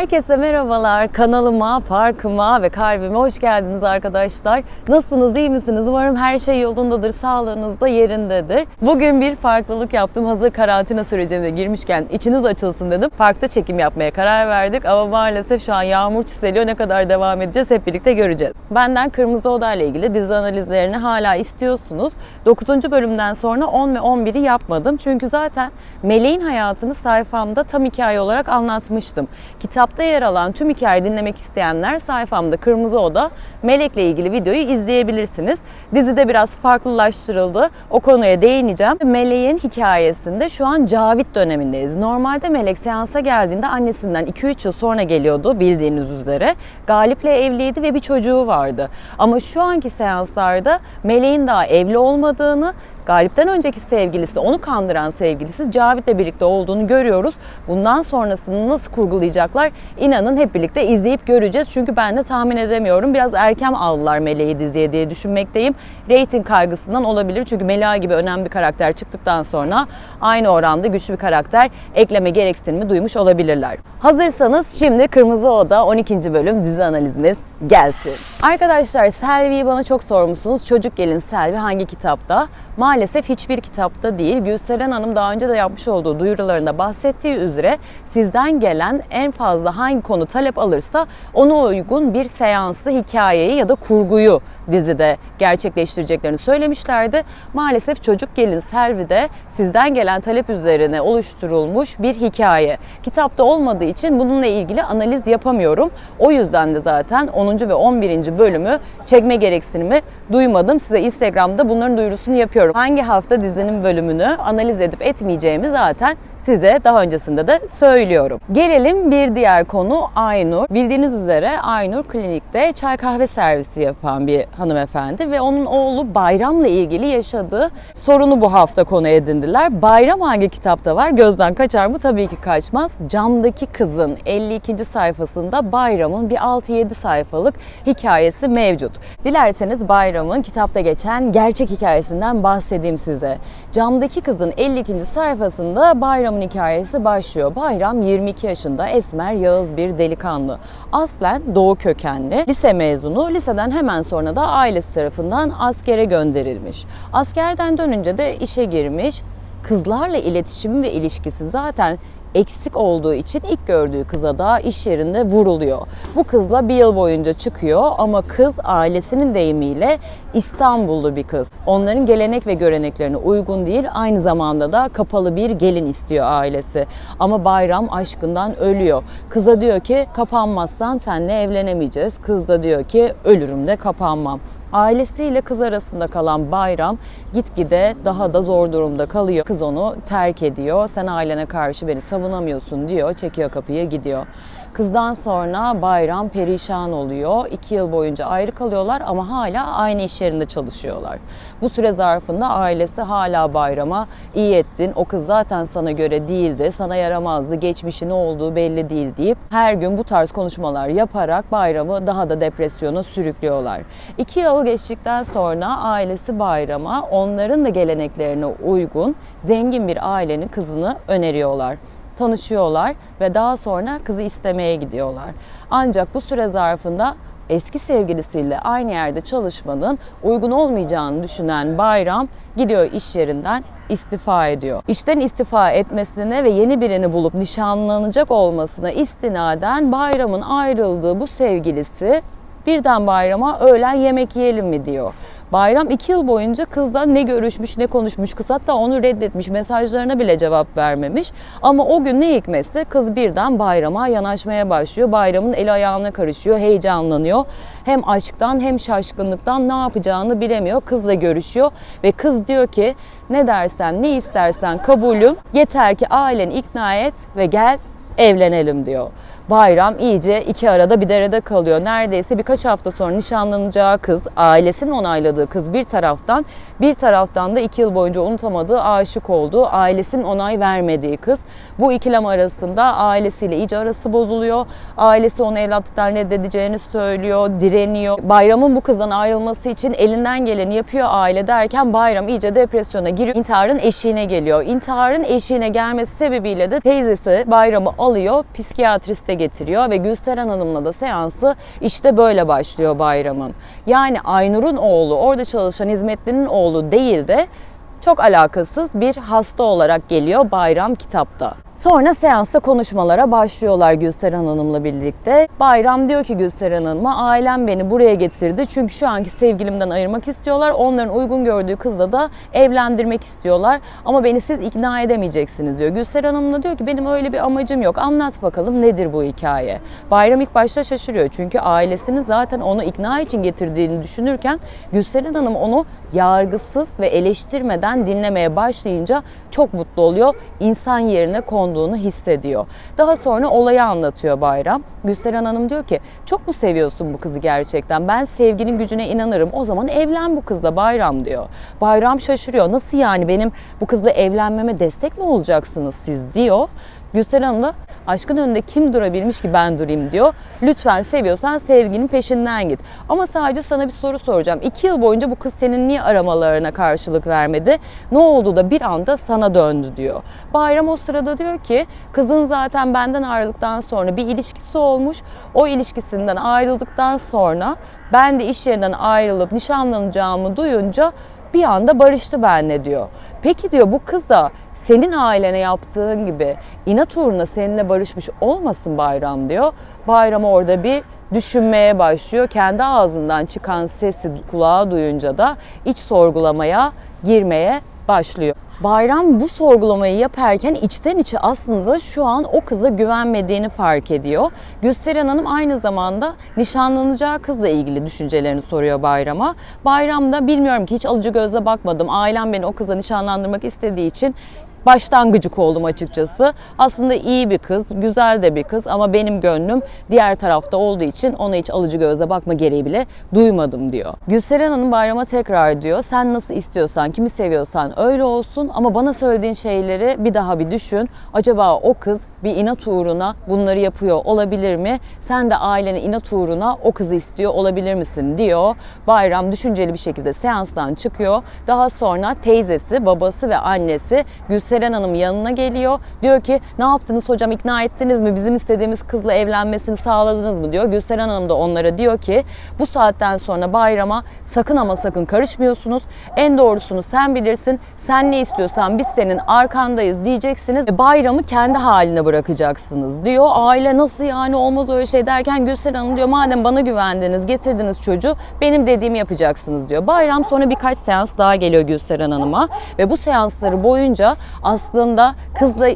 Herkese merhabalar. Kanalıma, parkıma ve kalbime hoş geldiniz arkadaşlar. Nasılsınız, iyi misiniz? Umarım her şey yolundadır, sağlığınız da yerindedir. Bugün bir farklılık yaptım. Hazır karantina sürecine girmişken içiniz açılsın dedim. Parkta çekim yapmaya karar verdik ama maalesef şu an yağmur çiseliyor. Ne kadar devam edeceğiz hep birlikte göreceğiz. Benden Kırmızı Oda ile ilgili dizi analizlerini hala istiyorsunuz. 9. bölümden sonra 10 ve 11'i yapmadım. Çünkü zaten Meleğin hayatını sayfamda tam hikaye olarak anlatmıştım. Kitapta yer alan tüm hikayeyi dinlemek isteyenler sayfamda Kırmızı Oda Melek'le ilgili videoyu izleyebilirsiniz. Dizide biraz farklılaştırıldı. O konuya değineceğim. Meleğin hikayesinde şu an Cavit dönemindeyiz. Normalde Melek seansa geldiğinde annesinden 2-3 yıl sonra geliyordu bildiğiniz üzere. Galip'le evliydi ve bir çocuğu vardı. Ama şu anki seanslarda Meleğin daha evli olmadığını, Galip'ten önceki sevgilisi, onu kandıran sevgilisi Cavit'le birlikte olduğunu görüyoruz. Bundan sonrasını nasıl kurgulayacaklar inanın hep birlikte izleyip göreceğiz. Çünkü ben de tahmin edemiyorum. Biraz erken aldılar Meleği diziye diye düşünmekteyim. Rating kaygısından olabilir. Çünkü Mela gibi önemli bir karakter çıktıktan sonra aynı oranda güçlü bir karakter ekleme gereksinimi duymuş olabilirler. Hazırsanız şimdi Kırmızı Oda 12. bölüm dizi analizimiz gelsin. Arkadaşlar Selvi'yi bana çok sormuşsunuz. Çocuk Gelin Selvi hangi kitapta? Maalesef hiçbir kitapta değil. Gülseren Hanım daha önce de yapmış olduğu duyurularında bahsettiği üzere sizden gelen en fazla hangi konu talep alırsa ona uygun bir seansı, hikayeyi ya da kurguyu dizide gerçekleştireceklerini söylemişlerdi. Maalesef Çocuk Gelin Selvi'de sizden gelen talep üzerine oluşturulmuş bir hikaye. Kitapta olmadığı için bununla ilgili analiz yapamıyorum. O yüzden de zaten 10. ve 11. bölümü çekme gereksinimi duymadım. Size Instagram'da bunların duyurusunu yapıyorum. Hangi hafta dizinin bölümünü analiz edip etmeyeceğimi zaten size daha öncesinde de söylüyorum. Gelelim bir diğer konu Aynur. Bildiğiniz üzere Aynur klinikte çay kahve servisi yapan bir hanımefendi ve onun oğlu Bayram'la ilgili yaşadığı sorunu bu hafta konu edindiler. Bayram hangi kitapta var? Gözden kaçar mı? Tabii ki kaçmaz. Camdaki Kızın 52. sayfasında Bayram'ın bir 6-7 sayfalık hikayesi mevcut. Dilerseniz Bayram'ın kitapta geçen gerçek hikayesinden bahsedeyim size. Camdaki Kızın 52. sayfasında Bayram Bayram'ın hikayesi başlıyor. Bayram 22 yaşında esmer yağız bir delikanlı. Aslen doğu kökenli, lise mezunu, liseden hemen sonra da ailesi tarafından askere gönderilmiş. Askerden dönünce de işe girmiş, kızlarla iletişimi ve ilişkisi zaten eksik olduğu için ilk gördüğü kıza da iş yerinde vuruluyor. Bu kızla bir yıl boyunca çıkıyor ama kız ailesinin deyimiyle İstanbullu bir kız. Onların gelenek ve göreneklerine uygun değil aynı zamanda da kapalı bir gelin istiyor ailesi. Ama Bayram aşkından ölüyor. Kıza diyor ki kapanmazsan seninle evlenemeyeceğiz. Kız da diyor ki ölürüm de kapanmam. Ailesiyle kız arasında kalan Bayram gitgide daha da zor durumda kalıyor. Kız onu terk ediyor. Sen ailene karşı beni savunamıyorsun diyor. Çekiyor kapıya gidiyor. Kızdan sonra Bayram perişan oluyor. İki yıl boyunca ayrı kalıyorlar ama hala aynı iş yerinde çalışıyorlar. Bu süre zarfında ailesi hala Bayram'a iyi ettin. O kız zaten sana göre değildi, sana yaramazdı, geçmişi ne olduğu belli değil deyip her gün bu tarz konuşmalar yaparak Bayram'ı daha da depresyona sürüklüyorlar. İki yıl geçtikten sonra ailesi Bayram'a onların da geleneklerine uygun zengin bir ailenin kızını öneriyorlar tanışıyorlar ve daha sonra kızı istemeye gidiyorlar. Ancak bu süre zarfında eski sevgilisiyle aynı yerde çalışmanın uygun olmayacağını düşünen Bayram gidiyor iş yerinden istifa ediyor. İşten istifa etmesine ve yeni birini bulup nişanlanacak olmasına istinaden Bayram'ın ayrıldığı bu sevgilisi birden Bayram'a öğlen yemek yiyelim mi diyor. Bayram iki yıl boyunca kızla ne görüşmüş ne konuşmuş. Kız hatta onu reddetmiş. Mesajlarına bile cevap vermemiş. Ama o gün ne hikmetse kız birden Bayram'a yanaşmaya başlıyor. Bayramın eli ayağına karışıyor. Heyecanlanıyor. Hem aşktan hem şaşkınlıktan ne yapacağını bilemiyor. Kızla görüşüyor ve kız diyor ki ne dersen ne istersen kabulüm. Yeter ki aileni ikna et ve gel evlenelim diyor. Bayram iyice iki arada bir derede kalıyor. Neredeyse birkaç hafta sonra nişanlanacağı kız, ailesinin onayladığı kız bir taraftan, bir taraftan da iki yıl boyunca unutamadığı, aşık olduğu, ailesinin onay vermediği kız. Bu ikilem arasında ailesiyle iyice arası bozuluyor. Ailesi onu evlatlıktan reddedeceğini söylüyor, direniyor. Bayram'ın bu kızdan ayrılması için elinden geleni yapıyor aile derken Bayram iyice depresyona giriyor. İntiharın eşiğine geliyor. İntiharın eşiğine gelmesi sebebiyle de teyzesi Bayram'ı alıyor, psikiyatriste getiriyor ve Gülseren Hanım'la da seansı işte böyle başlıyor bayramın. Yani Aynur'un oğlu, orada çalışan hizmetlinin oğlu değil de çok alakasız bir hasta olarak geliyor Bayram kitapta. Sonra seansta konuşmalara başlıyorlar Gülseren Hanım'la birlikte. Bayram diyor ki Gülseren Hanım'a ailem beni buraya getirdi çünkü şu anki sevgilimden ayırmak istiyorlar. Onların uygun gördüğü kızla da evlendirmek istiyorlar ama beni siz ikna edemeyeceksiniz diyor. Gülseren Hanım da diyor ki benim öyle bir amacım yok anlat bakalım nedir bu hikaye. Bayram ilk başta şaşırıyor çünkü ailesinin zaten onu ikna için getirdiğini düşünürken Gülseren Hanım onu yargısız ve eleştirmeden dinlemeye başlayınca çok mutlu oluyor. İnsan yerine konduğunu hissediyor. Daha sonra olayı anlatıyor Bayram. Gülseren Hanım diyor ki çok mu seviyorsun bu kızı gerçekten? Ben sevginin gücüne inanırım. O zaman evlen bu kızla Bayram diyor. Bayram şaşırıyor. Nasıl yani benim bu kızla evlenmeme destek mi olacaksınız siz diyor. Gülseren Hanım da aşkın önünde kim durabilmiş ki ben durayım diyor. Lütfen seviyorsan sevginin peşinden git. Ama sadece sana bir soru soracağım. İki yıl boyunca bu kız senin niye aramalarına karşılık vermedi? Ne oldu da bir anda sana döndü diyor. Bayram o sırada diyor ki kızın zaten benden ayrıldıktan sonra bir ilişkisi olmuş. O ilişkisinden ayrıldıktan sonra ben de iş yerinden ayrılıp nişanlanacağımı duyunca bir anda barıştı benle diyor. Peki diyor bu kız da senin ailene yaptığın gibi inat uğruna seninle barışmış olmasın Bayram diyor. Bayram orada bir düşünmeye başlıyor. Kendi ağzından çıkan sesi kulağa duyunca da iç sorgulamaya girmeye başlıyor. Bayram bu sorgulamayı yaparken içten içe aslında şu an o kıza güvenmediğini fark ediyor. Gülseren Hanım aynı zamanda nişanlanacağı kızla ilgili düşüncelerini soruyor Bayram'a. Bayram da bilmiyorum ki hiç alıcı gözle bakmadım. Ailem beni o kıza nişanlandırmak istediği için baştan gıcık oldum açıkçası. Aslında iyi bir kız, güzel de bir kız ama benim gönlüm diğer tarafta olduğu için ona hiç alıcı gözle bakma gereği bile duymadım diyor. Gülseren Hanım bayrama tekrar diyor. Sen nasıl istiyorsan, kimi seviyorsan öyle olsun ama bana söylediğin şeyleri bir daha bir düşün. Acaba o kız bir inat uğruna bunları yapıyor olabilir mi? Sen de ailene inat uğruna o kızı istiyor olabilir misin diyor. Bayram düşünceli bir şekilde seanstan çıkıyor. Daha sonra teyzesi, babası ve annesi Gülseren Hanım yanına geliyor. Diyor ki ne yaptınız hocam ikna ettiniz mi? Bizim istediğimiz kızla evlenmesini sağladınız mı diyor. Gülseren Hanım da onlara diyor ki bu saatten sonra bayrama sakın ama sakın karışmıyorsunuz. En doğrusunu sen bilirsin. Sen ne istiyorsan biz senin arkandayız diyeceksiniz. E, bayramı kendi haline bırakacaksınız diyor. Aile nasıl yani olmaz öyle şey derken Gülseren Hanım diyor madem bana güvendiniz getirdiniz çocuğu benim dediğimi yapacaksınız diyor. Bayram sonra birkaç seans daha geliyor Gülseren Hanım'a ve bu seansları boyunca aslında kızla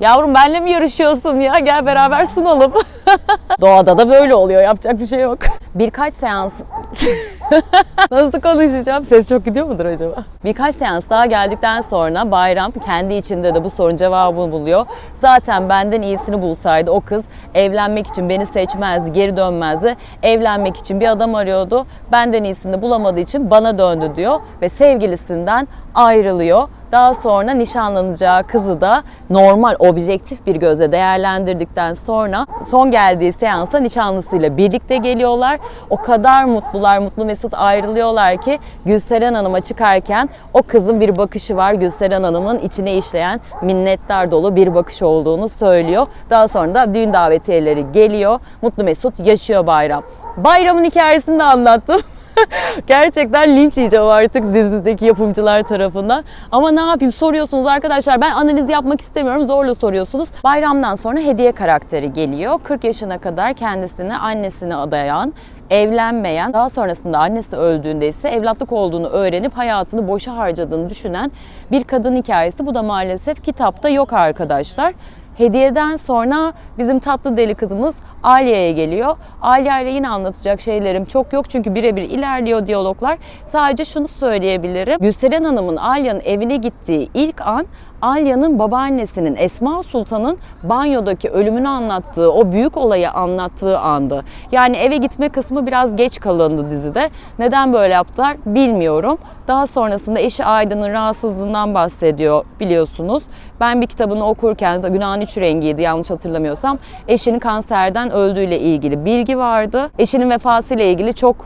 Yavrum benle mi yarışıyorsun ya? Gel beraber sunalım. Doğada da böyle oluyor. Yapacak bir şey yok. Birkaç seans... Nasıl konuşacağım? Ses çok gidiyor mudur acaba? Birkaç seans daha geldikten sonra Bayram kendi içinde de bu sorun cevabını buluyor. Zaten benden iyisini bulsaydı o kız evlenmek için beni seçmezdi, geri dönmezdi. Evlenmek için bir adam arıyordu. Benden iyisini bulamadığı için bana döndü diyor ve sevgilisinden ayrılıyor. Daha sonra nişanlanacağı kızı da normal objektif bir gözle değerlendirdikten sonra son geldiği seansa nişanlısıyla birlikte geliyorlar. O kadar mutlular, mutlu mesut ayrılıyorlar ki Gülseren Hanım'a çıkarken o kızın bir bakışı var. Gülseren Hanım'ın içine işleyen minnettar dolu bir bakış olduğunu söylüyor. Daha sonra da düğün davetiyeleri geliyor. Mutlu mesut yaşıyor bayram. Bayramın hikayesini de anlattım. Gerçekten linç yiyeceğim artık dizideki yapımcılar tarafından. Ama ne yapayım soruyorsunuz arkadaşlar ben analiz yapmak istemiyorum zorla soruyorsunuz. Bayramdan sonra hediye karakteri geliyor. 40 yaşına kadar kendisini annesine adayan evlenmeyen, daha sonrasında annesi öldüğünde ise evlatlık olduğunu öğrenip hayatını boşa harcadığını düşünen bir kadın hikayesi. Bu da maalesef kitapta yok arkadaşlar. Hediyeden sonra bizim tatlı deli kızımız Aliye'ye geliyor. Aliye ile yine anlatacak şeylerim çok yok çünkü birebir ilerliyor diyaloglar. Sadece şunu söyleyebilirim. Gülseren Hanım'ın Alya'nın evine gittiği ilk an Alya'nın babaannesinin Esma Sultan'ın banyodaki ölümünü anlattığı, o büyük olayı anlattığı andı. Yani eve gitme kısmı biraz geç kalındı dizide. Neden böyle yaptılar bilmiyorum. Daha sonrasında eşi Aydın'ın rahatsızlığından bahsediyor biliyorsunuz. Ben bir kitabını okurken Günahın Üç Rengi'ydi yanlış hatırlamıyorsam. Eşinin kanserden öldüğüyle ilgili bilgi vardı. Eşinin vefatıyla ilgili çok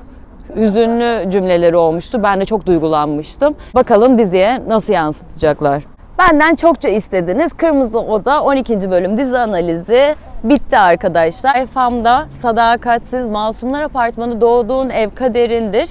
hüzünlü cümleleri olmuştu. Ben de çok duygulanmıştım. Bakalım diziye nasıl yansıtacaklar. Benden çokça istediniz. Kırmızı Oda 12. bölüm dizi analizi bitti arkadaşlar. Efam'da sadakatsiz masumlar apartmanı doğduğun ev kaderindir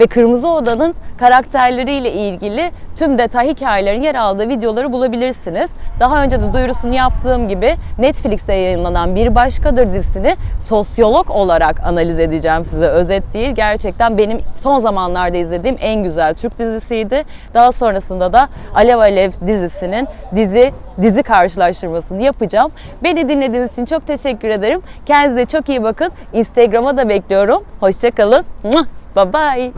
ve Kırmızı Oda'nın karakterleriyle ilgili tüm detay hikayelerin yer aldığı videoları bulabilirsiniz. Daha önce de duyurusunu yaptığım gibi Netflix'te yayınlanan Bir Başkadır dizisini sosyolog olarak analiz edeceğim size. Özet değil. Gerçekten benim son zamanlarda izlediğim en güzel Türk dizisiydi. Daha sonrasında da Alev Alev dizisinin dizi dizi karşılaştırmasını yapacağım. Beni dinlediğiniz için çok teşekkür ederim. Kendinize çok iyi bakın. Instagram'a da bekliyorum. Hoşçakalın. Bye bye.